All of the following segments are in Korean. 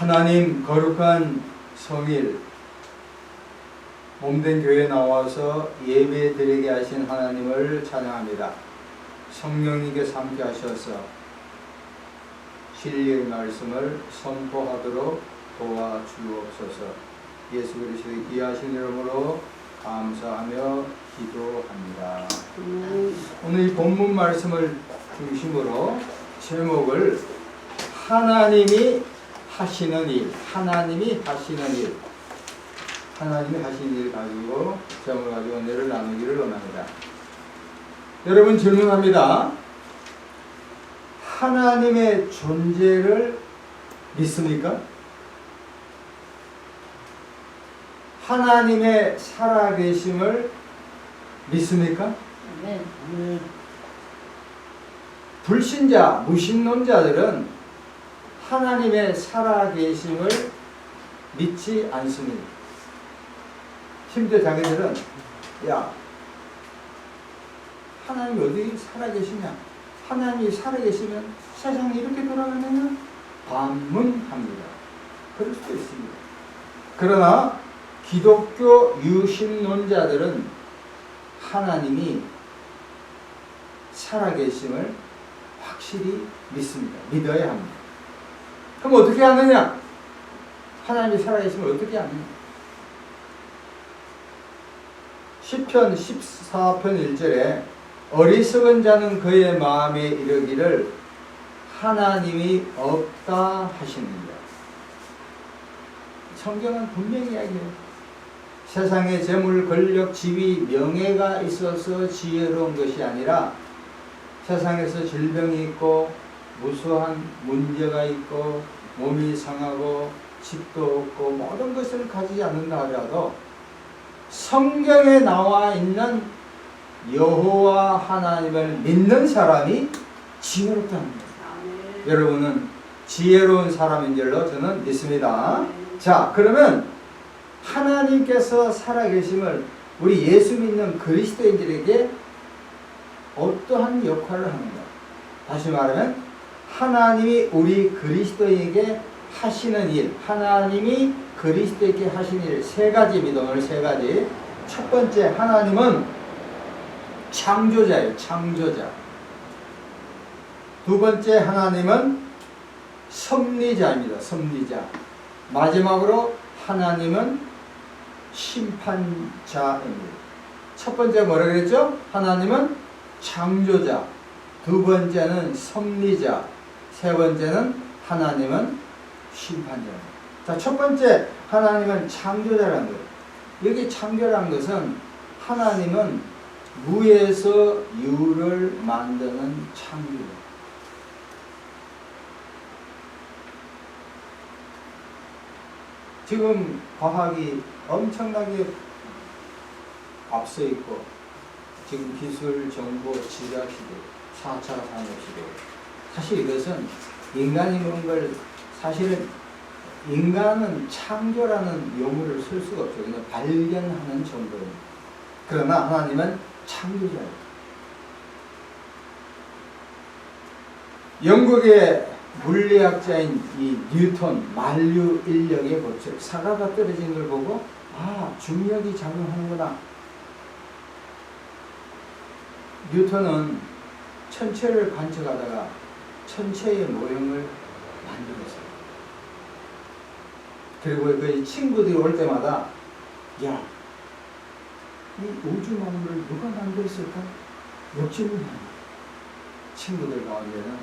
하나님 거룩한 성일 몸된 교회 나와서 예배 드리게 하신 하나님을 찬양합니다. 성령님께서 함께 하셔서 진리의 말씀을 선포하도록 도와주옵소서. 예수 그리스도의 귀하신 이름으로 감사하며 기도합니다. 오늘 이 본문 말씀을 중심으로 제목을 하나님이 하시는 일, 하나님이 하시는 일, 하나님이 하시는 일 가지고 제목을 가지고 오늘을 나누기를 원합니다. 여러분 질문합니다. 하나님의 존재를 믿습니까? 하나님의 살아계심을 믿습니까? 네. 불신자, 무신론자들은 하나님의 살아계심을 믿지 않습니다. 심지어 자기들은 야 하나님이 어디 살아계시냐? 하나님이 살아계시면 세상이 이렇게 돌아가느냐? 반문합니다. 그럴 수도 있습니다. 그러나 기독교 유신론자들은 하나님이 살아계심을 확실히 믿습니다. 믿어야 합니다. 그럼 어떻게 하느냐? 하나님이 살아계심을 어떻게 하느냐? 시편 14편 1절에 어리석은 자는 그의 마음에 이르기를 하나님이 없다 하시느니라. 성경은 분명히 이야기해요. 세상에 재물, 권력, 지위, 명예가 있어서 지혜로운 것이 아니라 세상에서 질병이 있고 무수한 문제가 있고 몸이 상하고 집도 없고 모든 것을 가지지 않는다 하더라도 성경에 나와 있는 여호와 하나님을 믿는 사람이 지혜롭다는 거예요. 여러분은 지혜로운 사람인 줄로 저는 믿습니다. 자, 그러면 하나님께서 살아계심을 우리 예수 믿는 그리스도인들에게 어떠한 역할을 하는가? 다시 말하면 하나님이 우리 그리스도에게 하시는 일, 하나님이 그리스도에게 하시는 일세 가지입니다. 오늘 세 가지. 첫 번째 하나님은 창조자예요. 창조자. 두 번째 하나님은 섭리자입니다. 섭리자. 마지막으로 하나님은 심판자입니다. 첫 번째 뭐라 그랬죠? 하나님은 창조자. 두 번째는 섭리자. 세 번째는 하나님은 심판자입니다. 자, 첫 번째 하나님은 창조자라는 거예요. 여기 창조라는 것은 하나님은 무에서 유를 만드는 창조. 지금 과학이 엄청나게 앞서 있고 지금 기술, 정보, 지각 시대, 4차 산업 시대. 사실 이것은 인간이 그런 걸 사실은 인간은 창조라는 용어를 쓸 수가 없죠. 그냥 발견하는 정도입니다. 그러나 하나님은 창조자예요. 영국의 물리학자인 이 뉴턴 만류 인력의 법칙 사과가 떨어진 걸 보고 아 중력이 작용하는구나. 뉴턴은 천체를 관측하다가 천체의 모형을 만들었어요. 그리고 그 친구들이 올 때마다 야, 이 우주 만물을 누가 만들었을까? 욕심을 하는 친구들 가운데는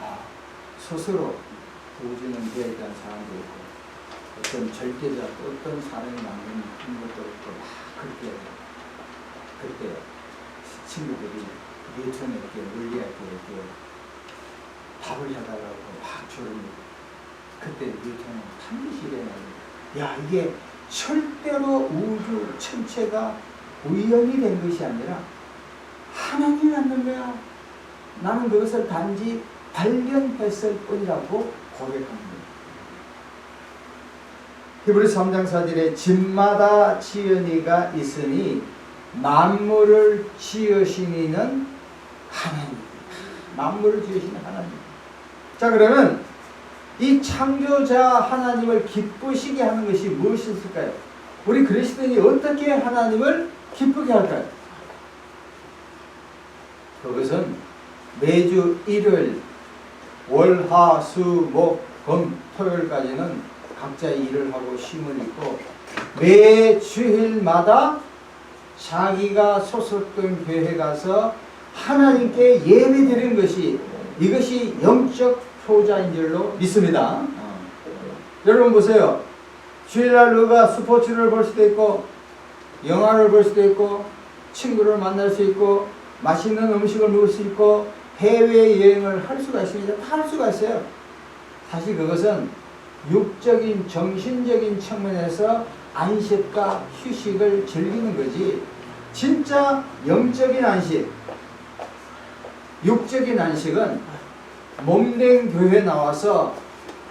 아, 스스로 우주는 되어 있다는 사람도 있고 어떤 절대자 또 어떤 사람이 만든 것도 있고 막 그렇게 그때 친구들이 뉴턴에게 물리학에 이렇게 답을 해달라고 막 조를 그때 뉴턴은 반드시 일어나요. 야 이게 절대로 우주 천체가 우연이 된 것이 아니라 하나님이 만든 거야. 나는 그것을 단지 발견했을 뿐이라고 고백합니다. 히브리서 3장 4절에 집마다 지은이가 있으니 만물을 지으신 이는 하나님. 만물을 지으신 하나님. 자 그러면 이 창조자 하나님을 기쁘시게 하는 것이 무엇이었을까요? 우리 그리스도인이 어떻게 하나님을 기쁘게 할까요? 그것은 매주 일요일 월, 화, 수, 목, 금, 토요일까지는 각자의 일을 하고 쉼을 있고 매 주일마다 자기가 소속된 교회 가서 하나님께 예배 드리는 것이 이것이 영적 효자인 줄로 믿습니다. 어. 여러분 보세요. 주일날 누가 스포츠를 볼 수도 있고 영화를 볼 수도 있고 친구를 만날 수 있고 맛있는 음식을 먹을 수 있고 해외 여행을 할 수가 있습니다. 다할 수가 있어요. 사실 그것은 육적인 정신적인 측면에서 안식과 휴식을 즐기는 거지. 진짜 영적인 안식, 육적인 안식은 몸된 교회 나와서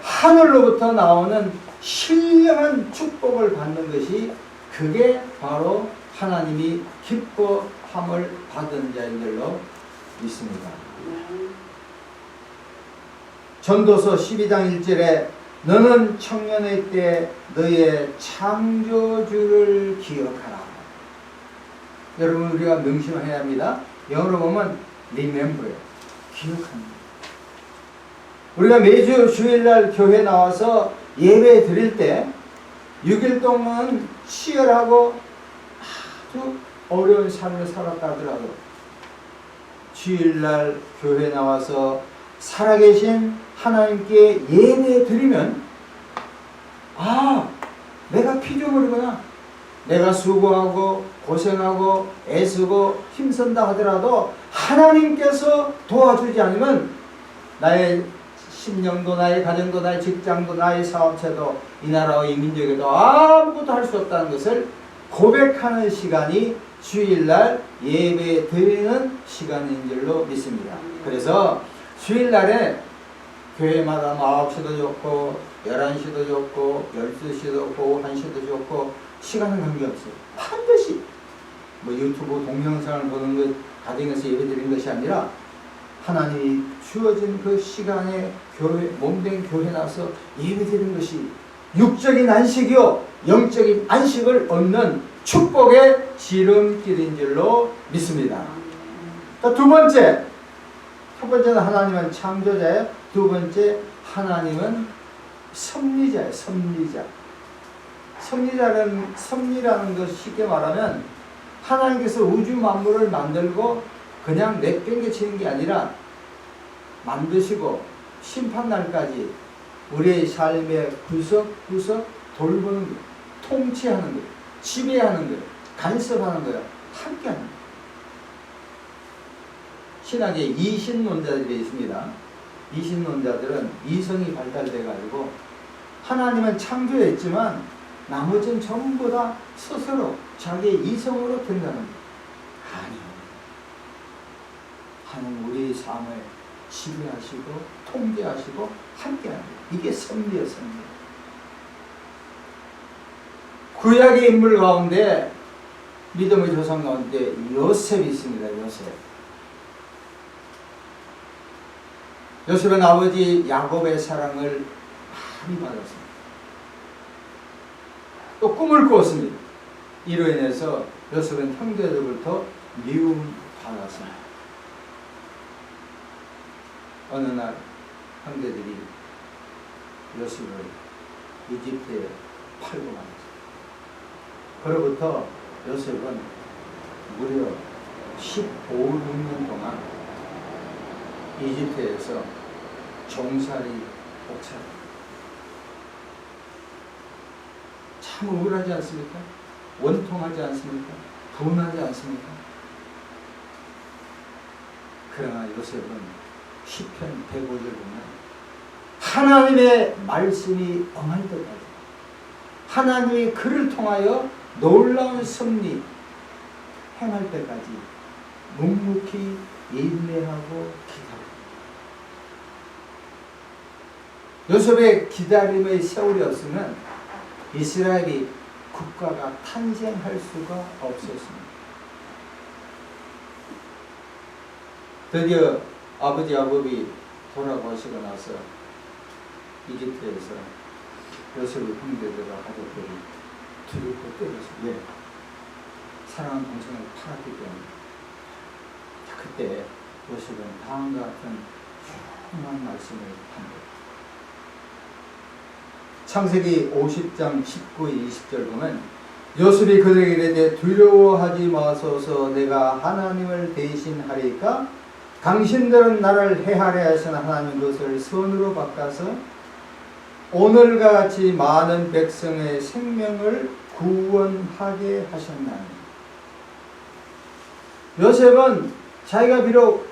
하늘로부터 나오는 신령한 축복을 받는 것이 그게 바로 하나님이 기뻐함을 받은 자인 줄로 믿습니다. 전도서 12장 1절에 너는 청년의 때 너의 창조주를 기억하라. 여러분 우리가 명심해야 합니다. 영어로 보면 remember, 기억합니다. 우리가 매주 주일날 교회 나와서 예배 드릴 때 6일 동안 치열하고 아주 어려운 삶을 살았다 하더라도 주일날 교회 나와서 살아계신 하나님께 예배 드리면 아 내가 피조물이구나. 내가 수고하고 고생하고 애쓰고 힘쓴다 하더라도 하나님께서 도와주지 않으면 나의 심령도 나의 가정도 나의 직장도 나의 사업체도 이 나라와 이 민족에도 아무것도 할 수 없다는 것을 고백하는 시간이 주일날 예배 드리는 시간인 줄로 믿습니다. 그래서 주일날에 교회마다 9시도 좋고 11시도 좋고 12시도 좋고 1시도 좋고 시간은 관계없어요. 반드시 뭐 유튜브 동영상을 보는 것 가정에서 예배 드리는 것이 아니라 하나님이 주어진 그 시간에 교회 몸된 교회 나서 예배 드리는 것이 육적인 안식이요 영적인 안식을 얻는 축복의 지름길인 줄로 믿습니다. 자, 두 번째 첫 번째는 하나님은 창조자예요. 두 번째 하나님은 섭리자예요. 섭리자. 섭리자는 섭리라는 것 쉽게 말하면 하나님께서 우주 만물을 만들고 그냥 내팽개치는 게 아니라 만드시고 심판날까지 우리의 삶의 구석구석 돌보는 것, 통치하는 것, 지배하는 것, 간섭하는 것, 함께하는 것. 신학에 이신론자들이 있습니다. 이신론자들은 이성이 발달돼 가지고 하나님은 창조했지만 나머지는 전부 다 스스로 자기의 이성으로 된다는 것. 아니요. 하나님 우리의 삶을 지배하시고 통제하시고 함께합니다. 이게 섭리의 섭리. 구약의 인물 가운데 믿음의 조상 가운데 요셉이 있습니다. 요셉. 요셉은 아버지 야곱의 사랑을 많이 받았습니다. 또 꿈을 꾸었습니다. 이로 인해서 요셉은 형제들부터 미움 받았습니다. 어느 날 형제들이 요셉을 이집트에 팔고 말았습니다. 그로부터 요셉은 무려 15, 6년 동안 이집트에서 종살이 복사. 참 억울하지 않습니까? 원통하지 않습니까? 분하지 않습니까? 그러나 요셉은 시편 105절 보면 하나님의 말씀이 엄할 때까지 하나님이 그를 통하여 놀라운 승리 행할 때까지 묵묵히 인내하고 기다려. 요셉의 기다림의 세월이었으면 이스라엘이 국가가 탄생할 수가 없었습니다. 드디어 아버지 야곱이 돌아가시고 나서 이집트에서 요셉의 형제들과 가족들이 두렵고 때려서 왜? 사랑하는 동생을 팔았기 때문에 자, 그때 요셉은 다음과 같은 훌륭한 말씀을 한 거예요. 창세기 50장 19, 20절 보면 요셉이 그들에게 이르되 두려워하지 마소서 내가 하나님을 대신하리까 당신들은 나를 해하려 하신 하나님 그것을 선으로 바꿔서 오늘과 같이 많은 백성의 생명을 구원하게 하셨나니 요셉은 자기가 비록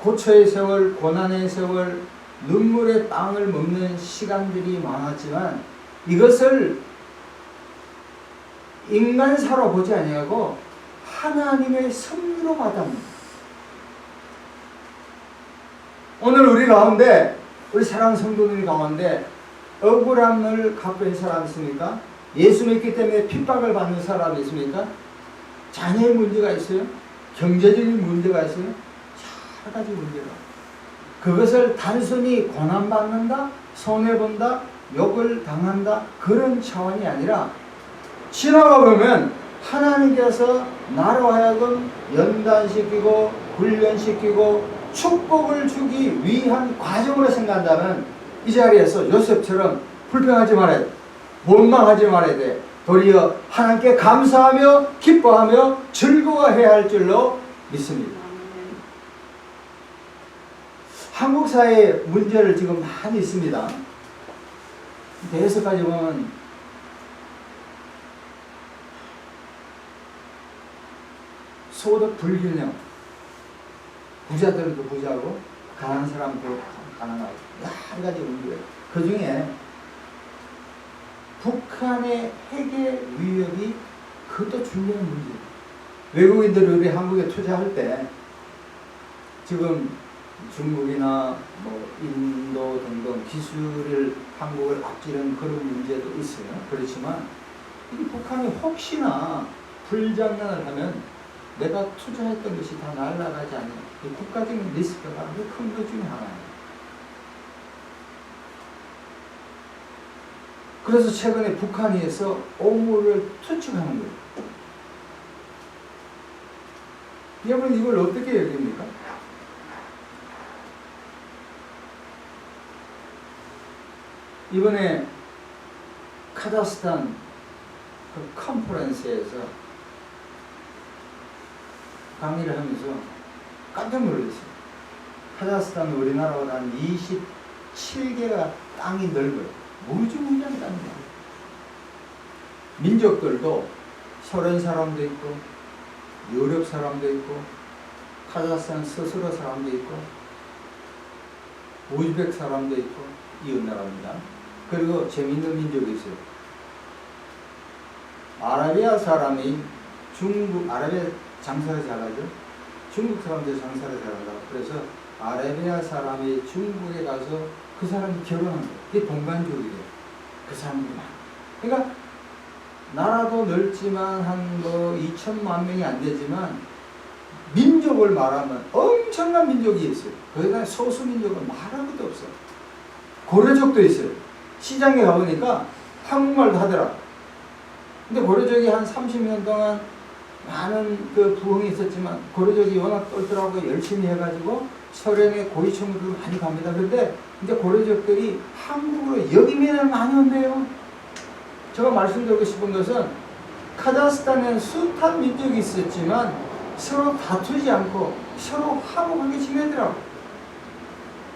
고초의 세월, 고난의 세월, 눈물의 빵을 먹는 시간들이 많았지만 이것을 인간사로 보지 아니하고 하나님의 섭리로 받았습니다. 오늘 우리 가운데 우리 사랑하는 성도들 가운데 억울함을 갖고 있는 사람 있습니까? 예수 믿기 때문에 핍박을 받는 사람 있습니까? 자녀의 문제가 있어요? 경제적인 문제가 있어요? 여러 가지 문제가. 그것을 단순히 고난받는다, 손해본다, 욕을 당한다, 그런 차원이 아니라 지나가 보면 하나님께서 나로 하여금 연단시키고 훈련시키고 축복을 주기 위한 과정으로 생각한다면 이 자리에서 요셉처럼 불평하지 말아야 돼. 원망하지 말아야 돼. 도리어 하나님께 감사하며 기뻐하며 즐거워해야 할 줄로 믿습니다. 한국 사회에 문제를 지금 많이 있습니다. 대해서까지 보면 소득 불균형, 부자들도 부자고 가난한 사람도 가난하고 여러 가지 문제예요. 그 중에 북한의 핵의 위협이 그것도 중요한 문제예요. 외국인들이 우리 한국에 투자할 때 지금 중국이나 뭐 인도 등등 기술을 한국을 앞지르는 그런 문제도 있어요. 그렇지만 이 북한이 혹시나 불장난을 하면 내가 투자했던 것이 다 날아가지 않는 이 국가적인 리스크가 아주 큰것 중에 하나예요. 그래서 최근에 북한에서 오물을 투축하는 거예요. 여러분 이걸 어떻게 여깁니까? 이번에 카자흐스탄 그 컨퍼런스에서 강의를 하면서 깜짝 놀랐어요. 카자흐스탄은 우리나라보다 한 27개가 땅이 넓어요. 무지무지한 땅이에요. 민족들도 소련 사람도 있고 유럽 사람도 있고 카자흐스탄 스스로 사람도 있고 우즈벡 사람도 있고 이웃나라입니다. 그리고 재밌는 민족이 있어요. 아라비아 사람이 중국 아라비아 장사를 잘하죠. 중국 사람들 장사를 잘한다고. 그래서 아라비아 사람이 중국에 가서 그 사람이 결혼한 거예요. 그게 동반족이래요. 그 사람들이 많아. 그러니까 나라도 넓지만 한 뭐 2천만 명이 안 되지만 민족을 말하면 엄청난 민족이 있어요. 거기다 소수 민족은 말할 것도 없어요. 고려족도 있어요. 시장에 가보니까 한국말도 하더라. 근데 고려족이 한 30년 동안 많은 그 부흥이 있었지만 고려족이 워낙 똘똘하고 열심히 해가지고 소련의 고위층으로 많이 갑니다. 그런데 이제 고려족들이 한국으로 여기면을 많이 온대요. 제가 말씀드리고 싶은 것은 카자흐스탄에는 숱한 민족이 있었지만 서로 다투지 않고 서로 화목하게 지내더라고.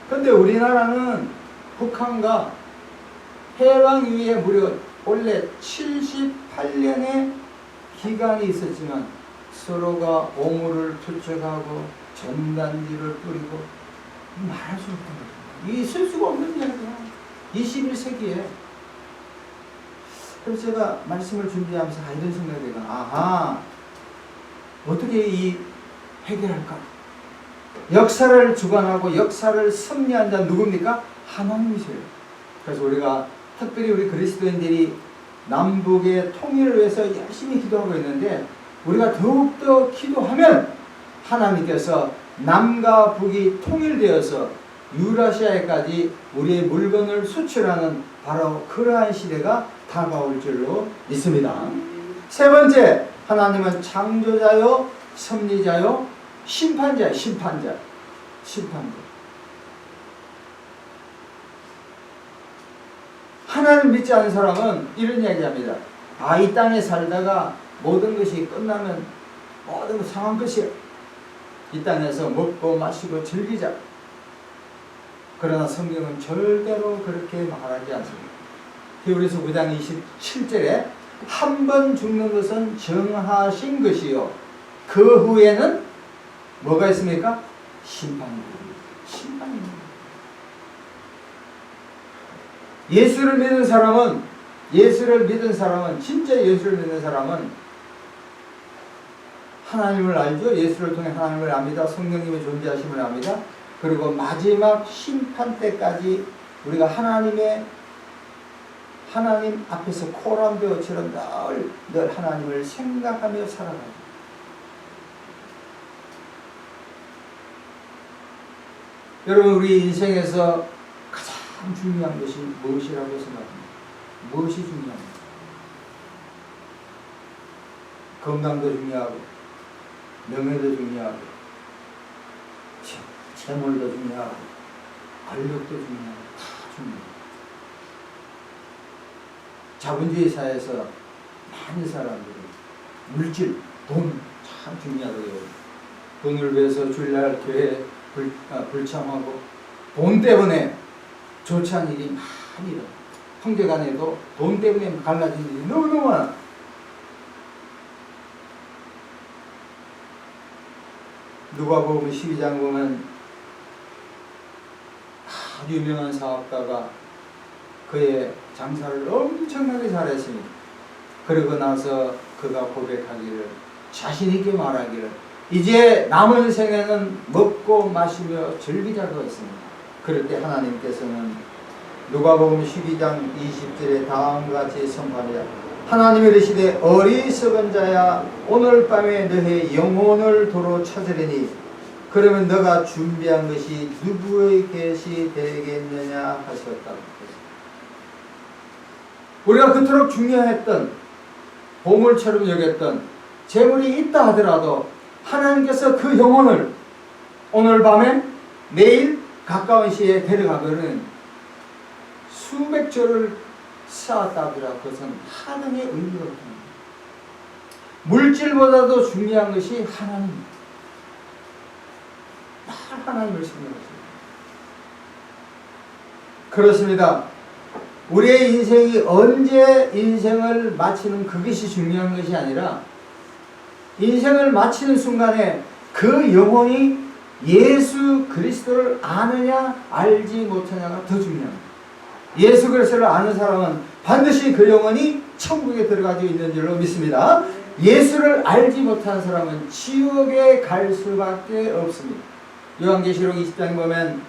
근데 우리나라는 북한과 해방 이후에 무려 원래 78년의 기간이 있었지만 서로가 오물을 투척하고 전단지를 뿌리고 말할 수 없던 거죠. 있을 수가 없는 일이야. 21세기에. 그래서 제가 말씀을 준비하면서 아, 이런 생각이 들어요. 아하, 어떻게 이 해결할까? 역사를 주관하고 역사를 섭리한 자 누굽니까? 하나님이세요. 그래서 우리가 특별히 우리 그리스도인들이 남북의 통일을 위해서 열심히 기도하고 있는데 우리가 더욱더 기도하면 하나님께서 남과 북이 통일되어서 유라시아에까지 우리의 물건을 수출하는 바로 그러한 시대가 다가올 줄로 믿습니다. 세 번째, 하나님은 창조자요, 섭리자요, 심판자, 심판자, 심판자. 하나님 믿지 않는 사람은 이런 이야기합니다. 아, 이 땅에 살다가 모든 것이 끝나면 모든 것 상한 것이야. 이 땅에서 먹고 마시고 즐기자. 그러나 성경은 절대로 그렇게 말하지 않습니다. 히브리서 9장 27절에 한 번 죽는 것은 정하신 것이요. 그 후에는 뭐가 있습니까? 심판입니다. 심판입니다. 예수를 믿는 사람은 예수를 믿은 사람은 진짜 예수를 믿는 사람은 하나님을 알죠. 예수를 통해 하나님을 압니다. 성령님의 존재하심을 압니다. 그리고 마지막 심판 때까지 우리가 하나님의 하나님 앞에서 코람배우처럼 늘, 늘 하나님을 생각하며 살아가요. 여러분 우리 인생에서 가장 중요한 것이 무엇이라고 생각합니다. 무엇이 중요합니까? 건강도 중요하고 명예도 중요하고 재- 재물도 중요하고 권력도 중요하고 다 중요해요. 자본주의 사회에서 많은 사람들이 물질, 돈 참 중요하고요. 돈을 위해서 주일날 교회 불, 아, 불참하고 돈 때문에 좋지 않은 일이 많이 일어나. 형제 간에도 돈 때문에 갈라진 일이 너무너무 많아. 누가 보면 12장 보면 아주 유명한 사업가가 그의 장사를 엄청나게 잘했습니다. 그러고 나서 그가 고백하기를 자신있게 말하기를 이제 남은 생에는 먹고 마시며 즐기자고 했습니다. 그럴 때 하나님께서는 누가복음 12장 20절에 다음과 같이 선포합니다. 하나님이 이르시되 어리석은 자야 오늘 밤에 너의 영혼을 도로 찾으리니 그러면 너가 준비한 것이 누구의 것이 되겠느냐 하셨다고 우리가 그토록 중요했던 보물처럼 여겼던 재물이 있다 하더라도 하나님께서 그 영혼을 오늘 밤에 내일 가까운 시에 데려가면은 수백 조를 쌓았다 하더라도 그것은 하나님의 의미가 없습니다. 물질보다도 중요한 것이 하나님입니다. 늘 하나님을 생각하십니다. 그렇습니다. 우리의 인생이 언제 인생을 마치는 그것이 중요한 것이 아니라 인생을 마치는 순간에 그 영혼이 예수 그리스도를 아느냐 알지 못하냐가 더 중요합니다. 예수 그리스도를 아는 사람은 반드시 그 영혼이 천국에 들어가지고 있는 줄로 믿습니다. 예수를 알지 못하는 사람은 지옥에 갈 수밖에 없습니다. 요한계시록 20장에 보면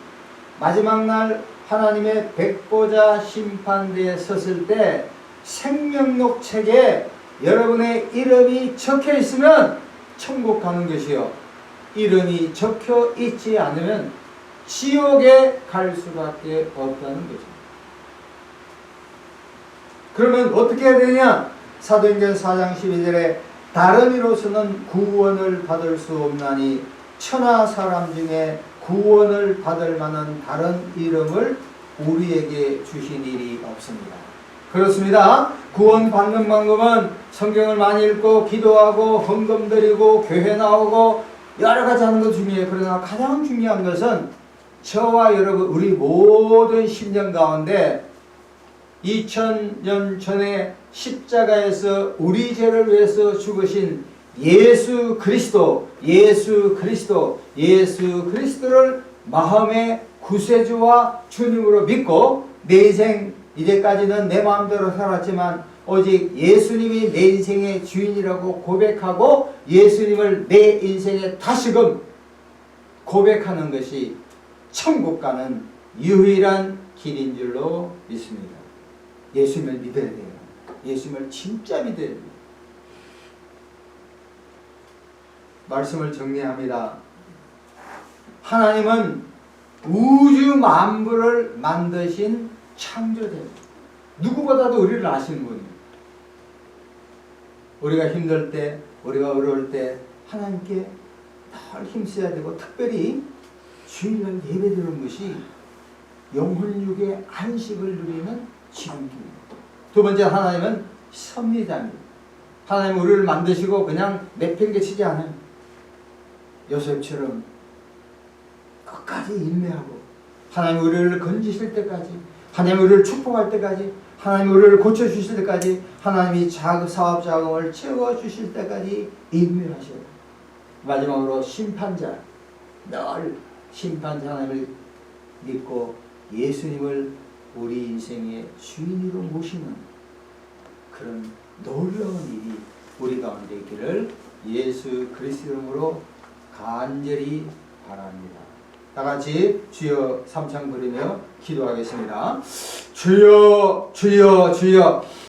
마지막 날 하나님의 백보자 심판대에 섰을 때 생명록 책에 여러분의 이름이 적혀 있으면 천국 가는 것이요. 이름이 적혀 있지 않으면 지옥에 갈 수밖에 없다는 거죠. 그러면 어떻게 해야 되냐? 사도행전 4장 12절에 다른 이로서는 구원을 받을 수 없나니 천하 사람 중에 구원을 받을 만한 다른 이름을 우리에게 주신 일이 없습니다. 그렇습니다. 구원 받는 방법은 성경을 많이 읽고 기도하고 헌금 드리고 교회 나오고 여러 가지 하는 것 중요해요. 그러나 가장 중요한 것은 저와 여러분 우리 모든 심령 가운데 2000년 전에 십자가에서 우리 죄를 위해서 죽으신 예수 그리스도, 예수 그리스도, 예수 그리스도를 마음의 구세주와 주님으로 믿고 내 인생 이제까지는 내 마음대로 살았지만 오직 예수님이 내 인생의 주인이라고 고백하고 예수님을 내 인생에 다시금 고백하는 것이 천국 가는 유일한 길인 줄로 믿습니다. 예수님을 믿어야 돼요. 예수님을 진짜 믿어야 돼요. 말씀을 정리합니다. 하나님은 우주 만물을 만드신 창조자. 누구보다도 우리를 아시는 분이에요. 우리가 힘들 때, 우리가 어려울 때 하나님께 늘 힘써야 되고 특별히 주일날 예배드리는 것이 영혼육의 안식을 누리는 지름길입니다. 두 번째 하나님은 섭리자입니다. 하나님 우리를 만드시고 그냥 내팽개치지 않아요. 요셉처럼 끝까지 인내하고 하나님 우리를 건지실 때까지 하나님 우리를 축복할 때까지 하나님 우리를 고쳐주실 때까지 하나님이 자, 사업 자금을 채워주실 때까지 인내하셔요. 마지막으로 심판자 늘 심판자 하나님을 믿고 예수님을 우리 인생의 주인으로 모시는 그런 놀라운 일이 우리 가운데 있기를 예수 그리스도 이름으로 간절히 바랍니다. 다 같이 주여 삼창 부르며 기도하겠습니다. 주여 주여 주여